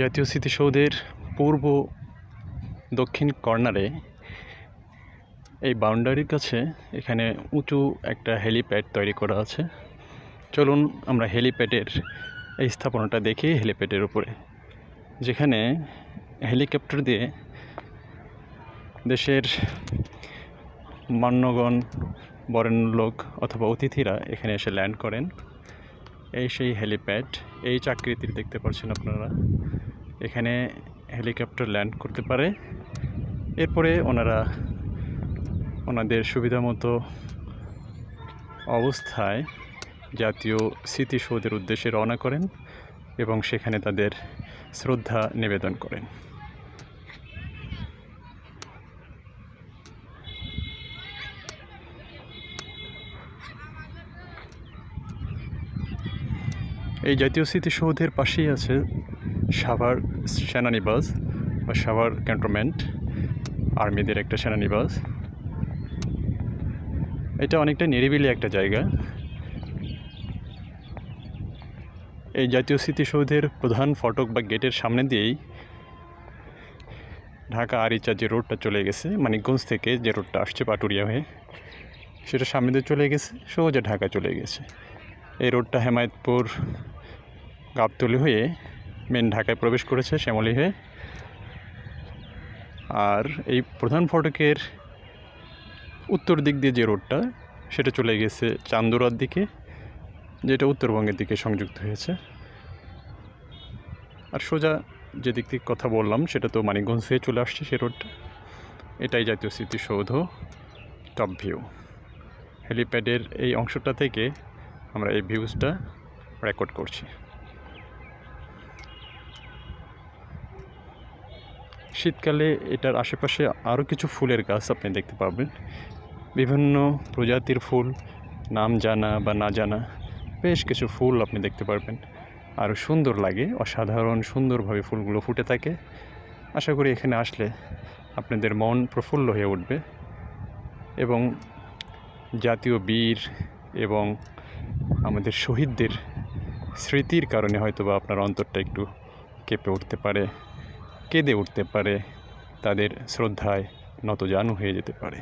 জাতীয় স্মৃতিসৌধের পূর্ব দক্ষিণ কর্নারে এই বাউন্ডারির কাছে এখানে উঁচু একটা হেলিপ্যাড তৈরি করা আছে। চলুন আমরা হেলিপ্যাডের এই স্থাপনাটা দেখি হেলিপ্যাডের উপরে। যেখানে হেলিকপ্টার দিয়ে দেশের মান্যগণ, বরেণ্য লোক অথবা অতিথিরা এখানে এসে ল্যান্ড করেন। এই সেই হেলিপ্যাড এই চাকরিটি দেখতে পাচ্ছেন আপনারা। এখানে হেলিকপ্টার ল্যান্ড করতে পারে। এরপরে ওনারা ওনাদের সুবিধা মতো অবস্থায় জাতীয় স্মৃতিসৌধের উদ্দেশ্যে রওনা করেন এবং সেখানে তাদের শ্রদ্ধা নিবেদন করেন। এই জাতীয় স্মৃতিসৌধের পাশেই আছে সাভার সেনানিবাস বা সাভার ক্যান্টনমেন্ট, আর্মিদের একটা সেনানিবাস। এটা অনেকটা নিরিবিলি একটা জায়গা। এই জাতীয় স্মৃতিসৌধের প্রধান ফটক বা গেটের সামনে দিয়েই ঢাকা আরিচা যে রোডটা চলে গেছে, মানিকগঞ্জ থেকে যে রোডটা আসছে পাটুরিয়া হয়ে, সেটা সামনে দিয়ে চলে গেছে, সোজা ঢাকা চলে গেছে। এই রোডটা হেমায়তপুর গাবতলি হয়ে মেন ঢাকায় প্রবেশ করেছে শ্যামলী হয়ে। আর এই প্রধান ফটকের উত্তর দিক দিয়ে যে রোডটা, সেটা চলে গেছে চান্দুরার দিকে, যেটা উত্তরবঙ্গের দিকে সংযুক্ত হয়েছে। আর সোজা যে দিক থেকে কথা বললাম, সেটা তো মানিকগঞ্জ হয়ে চলে আসছে সে রোডটা। এটাই জাতীয় স্মৃতিসৌধ টপ ভিউ হেলিপ্যাডের এই অংশটা থেকে আমরা এই ভিউজটা রেকর্ড করছি। শীতকালে এটার আশেপাশে আরও কিছু ফুলের গাছ আপনি দেখতে পাবেন। বিভিন্ন প্রজাতির ফুল, নাম জানা বা না জানা, বেশ কিছু ফুল আপনি দেখতে পারবেন। আরও সুন্দর লাগে, অসাধারণ সুন্দরভাবে ফুলগুলো ফুটে থাকে। আশা করি এখানে আসলে আপনাদের মন প্রফুল্ল হয়ে উঠবে। এবং জাতীয় বীর এবং আমাদের শহীদদের স্মৃতির কারণে হয়তো বা আপনার অন্তরটা একটু কেঁপে উঠতে পারে। কেঁদে উঠতে পারে তাদের শ্রদ্ধায় নতজানু হয়ে যেতে পারে।